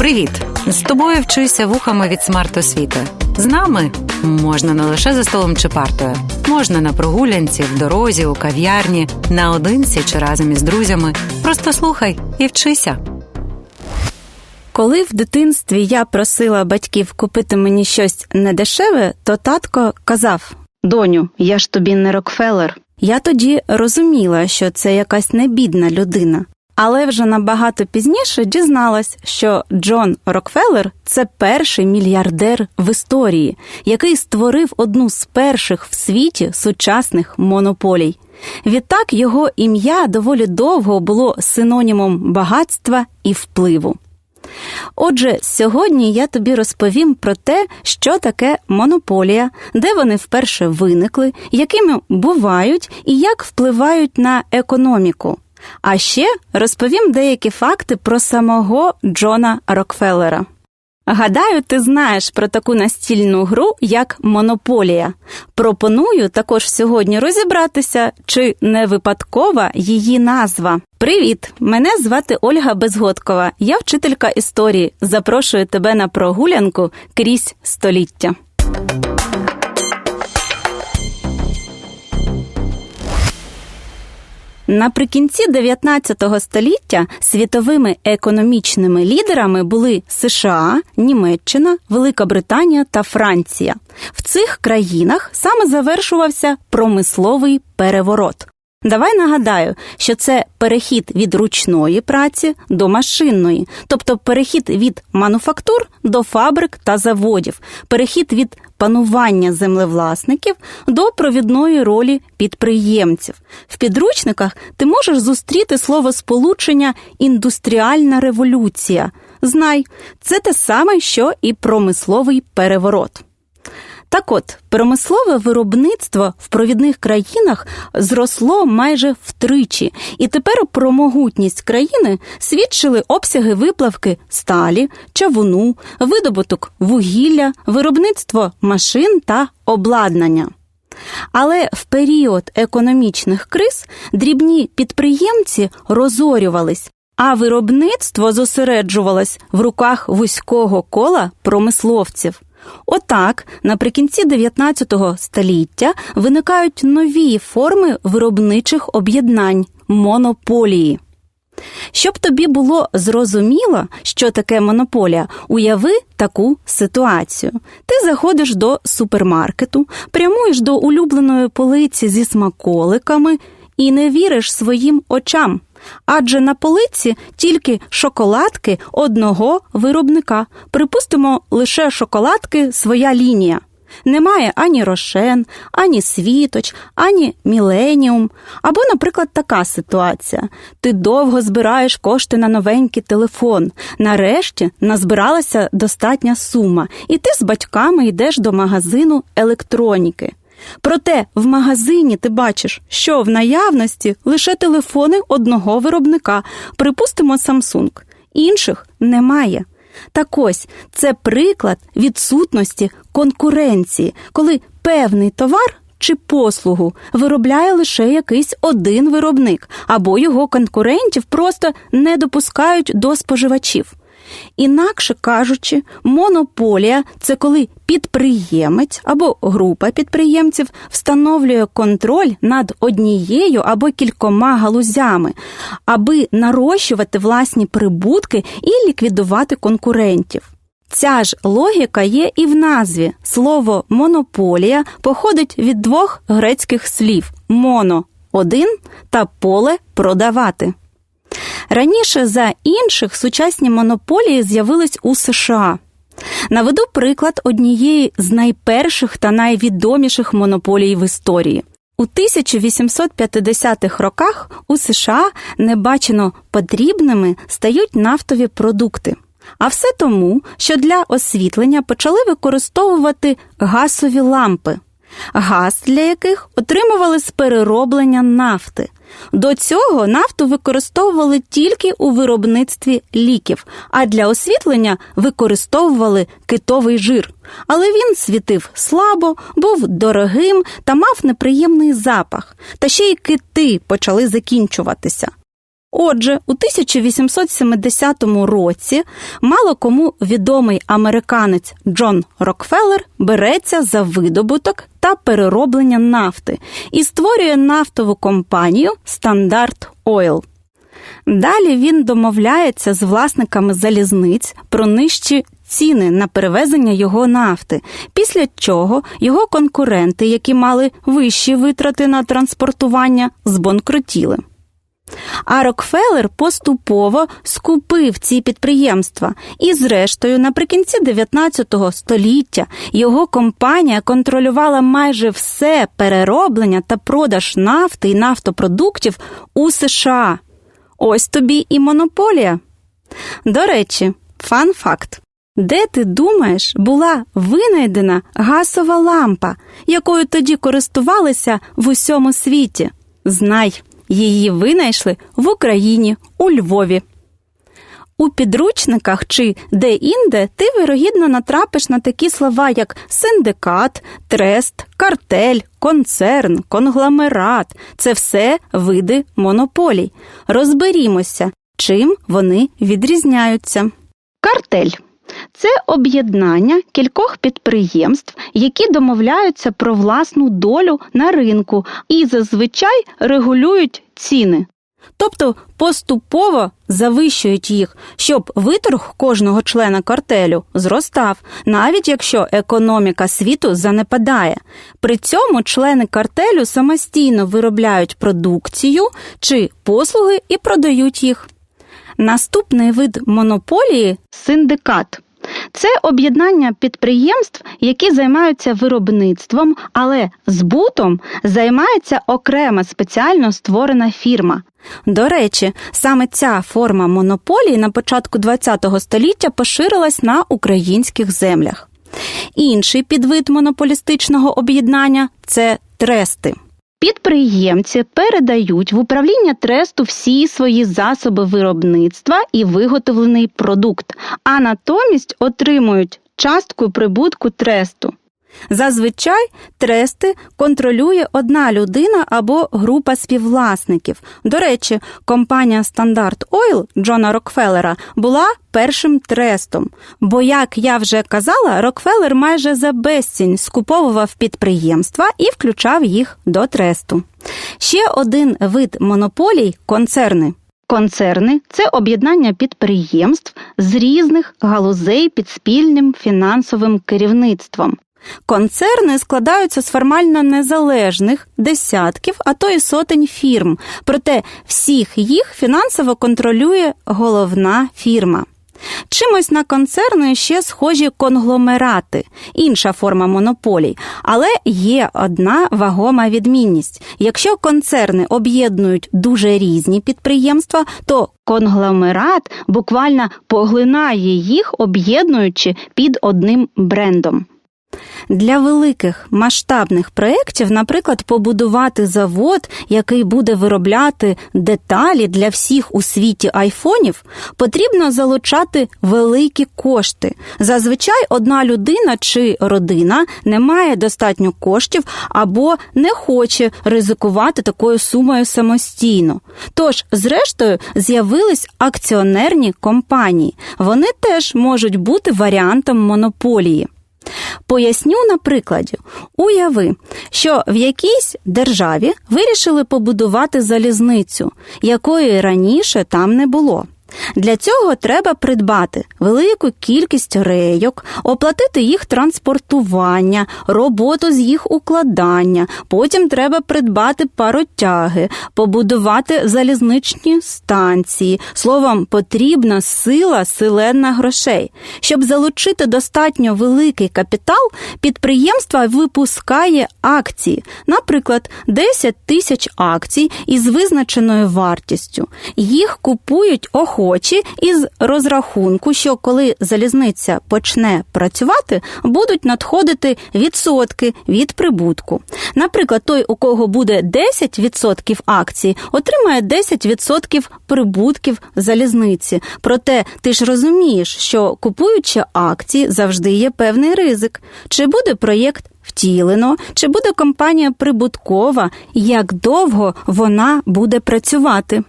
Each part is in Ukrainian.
Привіт! З тобою вчуся вухами від смарт-освіти. З нами можна не лише за столом чи партою, можна на прогулянці, в дорозі, у кав'ярні, наодинці чи разом із друзями. Просто слухай і вчися. Коли в дитинстві я просила батьків купити мені щось недешеве, то татко казав: Доню, я ж тобі не Рокфеллер. Я тоді розуміла, що це якась небідна людина. Але вже набагато пізніше дізналась, що Джон Рокфеллер це перший мільярдер в історії, який створив одну з перших в світі сучасних монополій. Відтак його ім'я доволі довго було синонімом багатства і впливу. Отже, сьогодні я тобі розповім про те, що таке монополія, де вони вперше виникли, якими бувають і як впливають на економіку. А ще розповім деякі факти про самого Джона Рокфеллера. Гадаю, ти знаєш про таку настільну гру, як Монополія. Пропоную також сьогодні розібратися, чи не випадкова її назва. Привіт! Мене звати Ольга Безгодкова. Я вчителька історії. Запрошую тебе на прогулянку крізь століття. Наприкінці 19 століття світовими економічними лідерами були США, Німеччина, Велика Британія та Франція. В цих країнах саме завершувався промисловий переворот. Давай нагадаю, що це перехід від ручної праці до машинної, тобто перехід від мануфактур до фабрик та заводів, перехід від панування землевласників до провідної ролі підприємців. В підручниках ти можеш зустріти слово сполучення індустріальна революція. Знай, це те саме, що і промисловий переворот. Так от, промислове виробництво в провідних країнах зросло майже втричі, і тепер про могутність країни свідчили обсяги виплавки сталі, чавуну, видобуток вугілля, виробництво машин та обладнання. Але в період економічних криз дрібні підприємці розорювались, а виробництво зосереджувалось в руках вузького кола промисловців. Отак, наприкінці 19 століття виникають нові форми виробничих об'єднань монополії. Щоб тобі було зрозуміло, що таке монополія, уяви таку ситуацію. Ти заходиш до супермаркету, прямуєш до улюбленої полиці зі смаколиками і не віриш своїм очам. Адже на полиці тільки шоколадки одного виробника. Припустимо, лише шоколадки своя лінія. Немає ані рошен, ані світоч, ані міленіум. Або, наприклад, така ситуація: ти довго збираєш кошти на новенький телефон. Нарешті назбиралася достатня сума, і ти з батьками йдеш до магазину електроніки. Проте в магазині ти бачиш, що в наявності лише телефони одного виробника, припустимо, Samsung. інших немає. Так ось це приклад відсутності конкуренції, коли певний товар чи послугу виробляє лише якийсь один виробник, або його конкурентів просто не допускають до споживачів. Інакше кажучи, монополія це коли підприємець або група підприємців встановлює контроль над однією або кількома галузями, аби нарощувати власні прибутки і ліквідувати конкурентів. Ця ж логіка є і в назві. Слово монополія походить від двох грецьких слів моно один та поле продавати. Раніше за інших сучасні монополії з'явились у США. Наведу приклад однієї з найперших та найвідоміших монополій в історії. У 1850-х роках у США небачено потрібними стають нафтові продукти. А все тому, що для освітлення почали використовувати газові лампи, газ для яких отримували з перероблення нафти. До цього нафту використовували тільки у виробництві ліків, а для освітлення використовували китовий жир. Але він світив слабо, був дорогим та мав неприємний запах. Та ще й кити почали закінчуватися. Отже, у 1870 році мало кому відомий американець Джон Рокфеллер береться за видобуток та перероблення нафти і створює нафтову компанію Стандарт Ойл. Далі він домовляється з власниками залізниць про нижчі ціни на перевезення його нафти, після чого його конкуренти, які мали вищі витрати на транспортування, збанкрутіли. А Рокфеллер поступово скупив ці підприємства, і, зрештою, наприкінці 19 століття його компанія контролювала майже все перероблення та продаж нафти і нафтопродуктів у США. Ось тобі і монополія. До речі, фан-факт. Де ти думаєш, була винайдена газова лампа, якою тоді користувалися в усьому світі? Знай, її винайшли в Україні, у Львові. У підручниках чи де-інде ти вирогідно натрапиш на такі слова, як синдикат, трест, картель, концерн, конгломерат це все види монополій. Розберімося, чим вони відрізняються. Картель це об'єднання кількох підприємств, які домовляються про власну долю на ринку і зазвичай регулюють ціни. Тобто поступово завищують їх, щоб виторг кожного члена картелю зростав, навіть якщо економіка світу занепадає. При цьому члени картелю самостійно виробляють продукцію чи послуги і продають їх. Наступний вид монополії синдикат. Це об'єднання підприємств, які займаються виробництвом, але збутом займається окрема спеціально створена фірма. До речі, саме ця форма монополії на початку ХХ століття поширилась на українських землях. Інший підвид монополістичного об'єднання це трести. Підприємці передають в управління тресту всі свої засоби виробництва і виготовлений продукт, а натомість отримують частку прибутку тресту. Зазвичай трести контролює одна людина або група співвласників. До речі, компанія Стандарт Ойл Джона Рокфеллера була першим трестом. Бо, як я вже казала, Рокфеллер майже за безцінь скуповував підприємства і включав їх до тресту. Ще один вид монополій концерни. Концерни це об'єднання підприємств з різних галузей під спільним фінансовим керівництвом. Концерни складаються з формально незалежних десятків, а то й сотень фірм. Проте всіх їх фінансово контролює головна фірма. Чимось на концерни ще схожі конгломерати, інша форма монополій, але є одна вагома відмінність. Якщо концерни об'єднують дуже різні підприємства, то конгломерат буквально поглинає їх, об'єднуючи під одним брендом. Для великих масштабних проєктів, наприклад, побудувати завод, який буде виробляти деталі для всіх у світі айфонів, потрібно залучати великі кошти. Зазвичай одна людина чи родина не має достатньо коштів або не хоче ризикувати такою сумою самостійно. Тож, зрештою, з'явились акціонерні компанії. Вони теж можуть бути варіантом монополії. Поясню на прикладі. Уяви, що в якійсь державі вирішили побудувати залізницю, якої раніше там не було. Для цього треба придбати велику кількість рейок, оплатити їх транспортування, роботу з їх укладання. Потім треба придбати паротяги, побудувати залізничні станції. Словом, потрібна сила селена грошей. Щоб залучити достатньо великий капітал, підприємство випускає акції, наприклад, 10 тисяч акцій із визначеною вартістю. Їх купують охочі охочі із розрахунку, що коли залізниця почне працювати, будуть надходити відсотки від прибутку. Наприклад, той, у кого буде 10% акцій, отримає 10% прибутків залізниці. Проте ти ж розумієш, що купуючи акції, завжди є певний ризик. Чи буде проєкт втілено, чи буде компанія прибуткова, як довго вона буде працювати.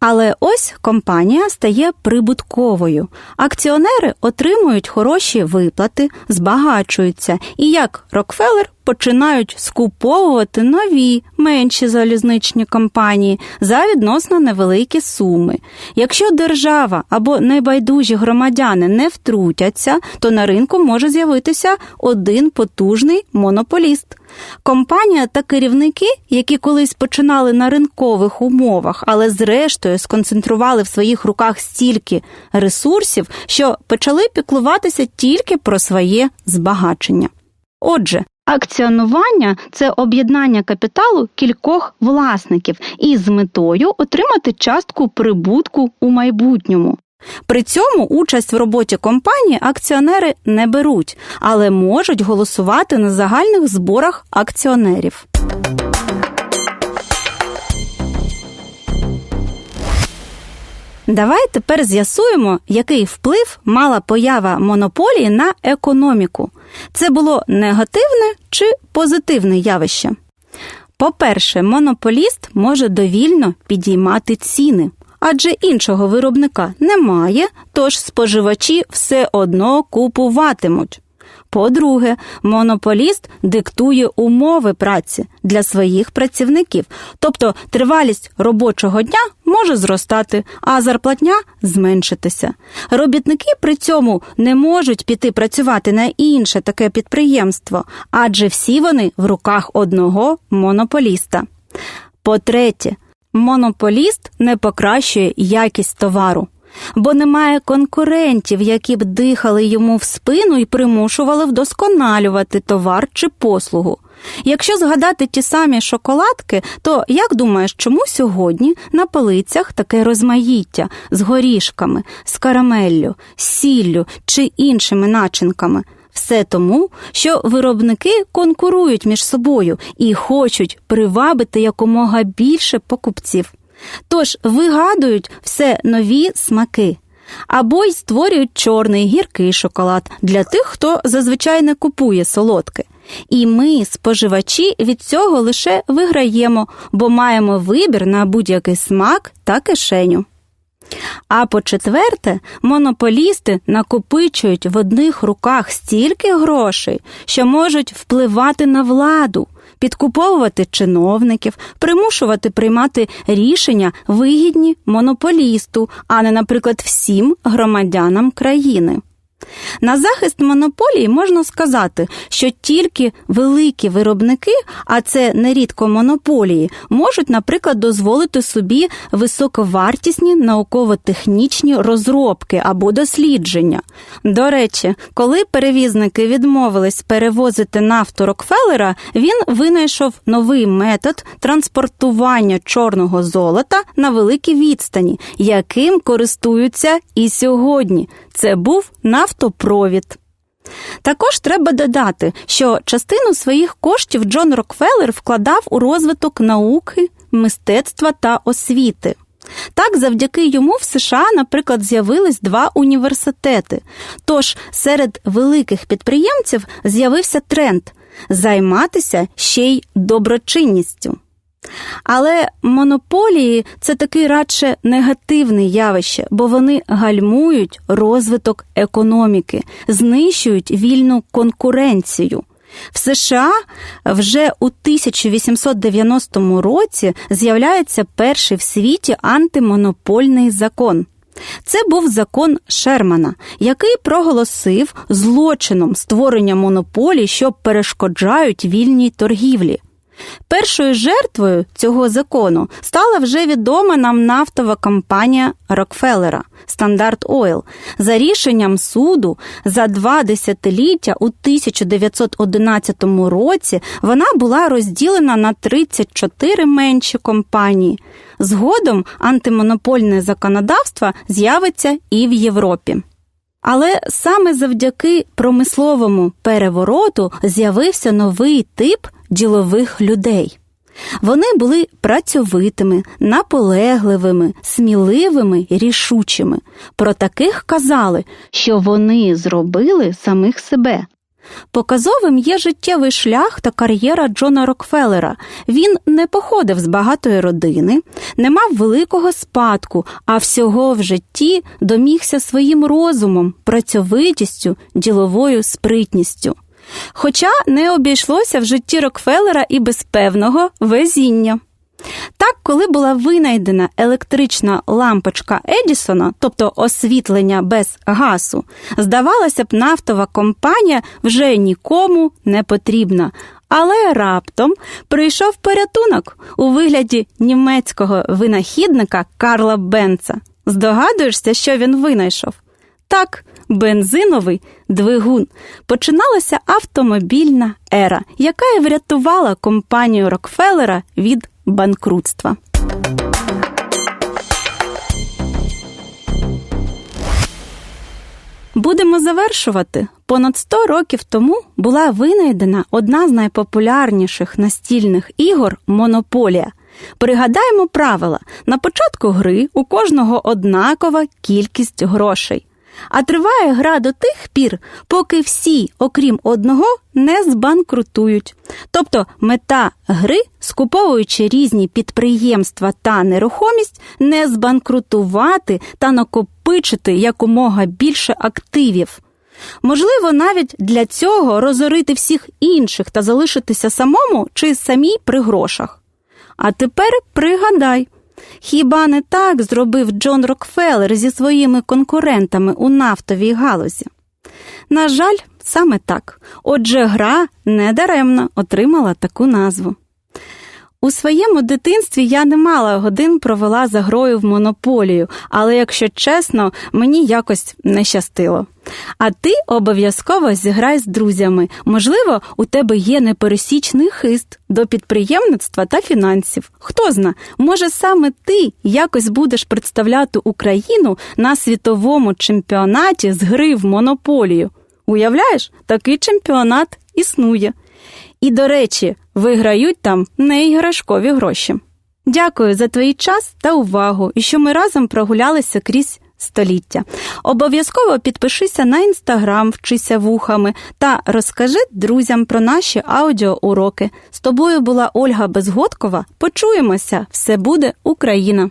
Але ось компанія стає прибутковою. Акціонери отримують хороші виплати, збагачуються, і як Рокфеллер починають скуповувати нові менші залізничні компанії за відносно невеликі суми. Якщо держава або небайдужі громадяни не втрутяться, то на ринку може з'явитися один потужний монополіст. Компанія та керівники, які колись починали на ринкових умовах, але зрештою сконцентрували в своїх руках стільки ресурсів, що почали піклуватися тільки про своє збагачення. Отже, акціонування це об'єднання капіталу кількох власників із метою отримати частку прибутку у майбутньому. При цьому участь в роботі компанії акціонери не беруть, але можуть голосувати на загальних зборах акціонерів. Давай тепер з'ясуємо, який вплив мала поява монополії на економіку. Це було негативне чи позитивне явище? По-перше, монополіст може довільно підіймати ціни, адже іншого виробника немає, тож споживачі все одно купуватимуть. По-друге, монополіст диктує умови праці для своїх працівників, тобто тривалість робочого дня може зростати, а зарплатня зменшитися. Робітники при цьому не можуть піти працювати на інше таке підприємство, адже всі вони в руках одного монополіста. По-третє, монополіст не покращує якість товару бо немає конкурентів, які б дихали йому в спину і примушували вдосконалювати товар чи послугу. Якщо згадати ті самі шоколадки, то як думаєш, чому сьогодні на полицях таке розмаїття з горішками, з карамеллю, з сіллю чи іншими начинками? Все тому, що виробники конкурують між собою і хочуть привабити якомога більше покупців. Тож вигадують все нові смаки. Або й створюють чорний гіркий шоколад для тих, хто зазвичай не купує солодке. І ми, споживачі, від цього лише виграємо, бо маємо вибір на будь-який смак та кишеню. А по четверте, монополісти накопичують в одних руках стільки грошей, що можуть впливати на владу, підкуповувати чиновників, примушувати приймати рішення вигідні монополісту, а не, наприклад, всім громадянам країни. На захист монополії можна сказати, що тільки великі виробники, а це нерідко монополії, можуть, наприклад, дозволити собі високовартісні науково-технічні розробки або дослідження. До речі, коли перевізники відмовились перевозити нафту Рокфеллера, він винайшов новий метод транспортування чорного золота на великій відстані, яким користуються і сьогодні. Це був нафтопровід. Також треба додати, що частину своїх коштів Джон Рокфеллер вкладав у розвиток науки, мистецтва та освіти. Так, завдяки йому в США, наприклад, з'явились два університети. Тож серед великих підприємців з'явився тренд займатися ще й доброчинністю. Але монополії це таке радше негативне явище, бо вони гальмують розвиток економіки, знищують вільну конкуренцію. В США вже у 1890 році з'являється перший в світі антимонопольний закон. Це був закон Шермана, який проголосив злочином створення монополій, що перешкоджають вільній торгівлі. Першою жертвою цього закону стала вже відома нам нафтова компанія Рокфеллера Стандарт Ойл. За рішенням суду за два десятиліття у 1911 році вона була розділена на 34 менші компанії. Згодом антимонопольне законодавство з'явиться і в Європі. Але саме завдяки промисловому перевороту з'явився новий тип ділових людей. Вони були працьовитими, наполегливими, сміливими, рішучими. Про таких казали, що вони зробили самих себе. Показовим є життєвий шлях та кар'єра Джона Рокфеллера. Він не походив з багатої родини, не мав великого спадку, а всього в житті домігся своїм розумом, працьовитістю, діловою спритністю. Хоча не обійшлося в житті Рокфеллера і без певного везіння. Так, коли була винайдена електрична лампочка Едісона, тобто освітлення без газу, здавалося б, нафтова компанія вже нікому не потрібна. Але раптом прийшов порятунок у вигляді німецького винахідника Карла Бенца. Здогадуєшся, що він винайшов? Так, бензиновий двигун. Починалася автомобільна ера, яка і врятувала компанію Рокфеллера від банкрутства. Будемо завершувати. Понад 100 років тому була винайдена одна з найпопулярніших настільних ігор Монополія. Пригадаємо правила: на початку гри у кожного однакова кількість грошей. А триває гра до тих пір, поки всі, окрім одного, не збанкрутують. Тобто мета гри, скуповуючи різні підприємства та нерухомість, не збанкрутувати та накопичити якомога більше активів. Можливо, навіть для цього розорити всіх інших та залишитися самому чи самій при грошах. А тепер пригадай. Хіба не так зробив Джон Рокфеллер зі своїми конкурентами у нафтовій галузі? На жаль, саме так. Отже, гра недаремно отримала таку назву. У своєму дитинстві я немало годин провела за грою в монополію, але, якщо чесно, мені якось не щастило. А ти обов'язково зіграй з друзями. Можливо, у тебе є непересічний хист до підприємництва та фінансів. Хто зна, може саме ти якось будеш представляти Україну на світовому чемпіонаті з гри в монополію. Уявляєш, такий чемпіонат існує. І, до речі, виграють там не іграшкові гроші. Дякую за твій час та увагу, і що ми разом прогулялися крізь століття. Обов'язково підпишися на інстаграм, вчися вухами та розкажи друзям про наші аудіоуроки. З тобою була Ольга Безгодкова. Почуємося! Все буде Україна!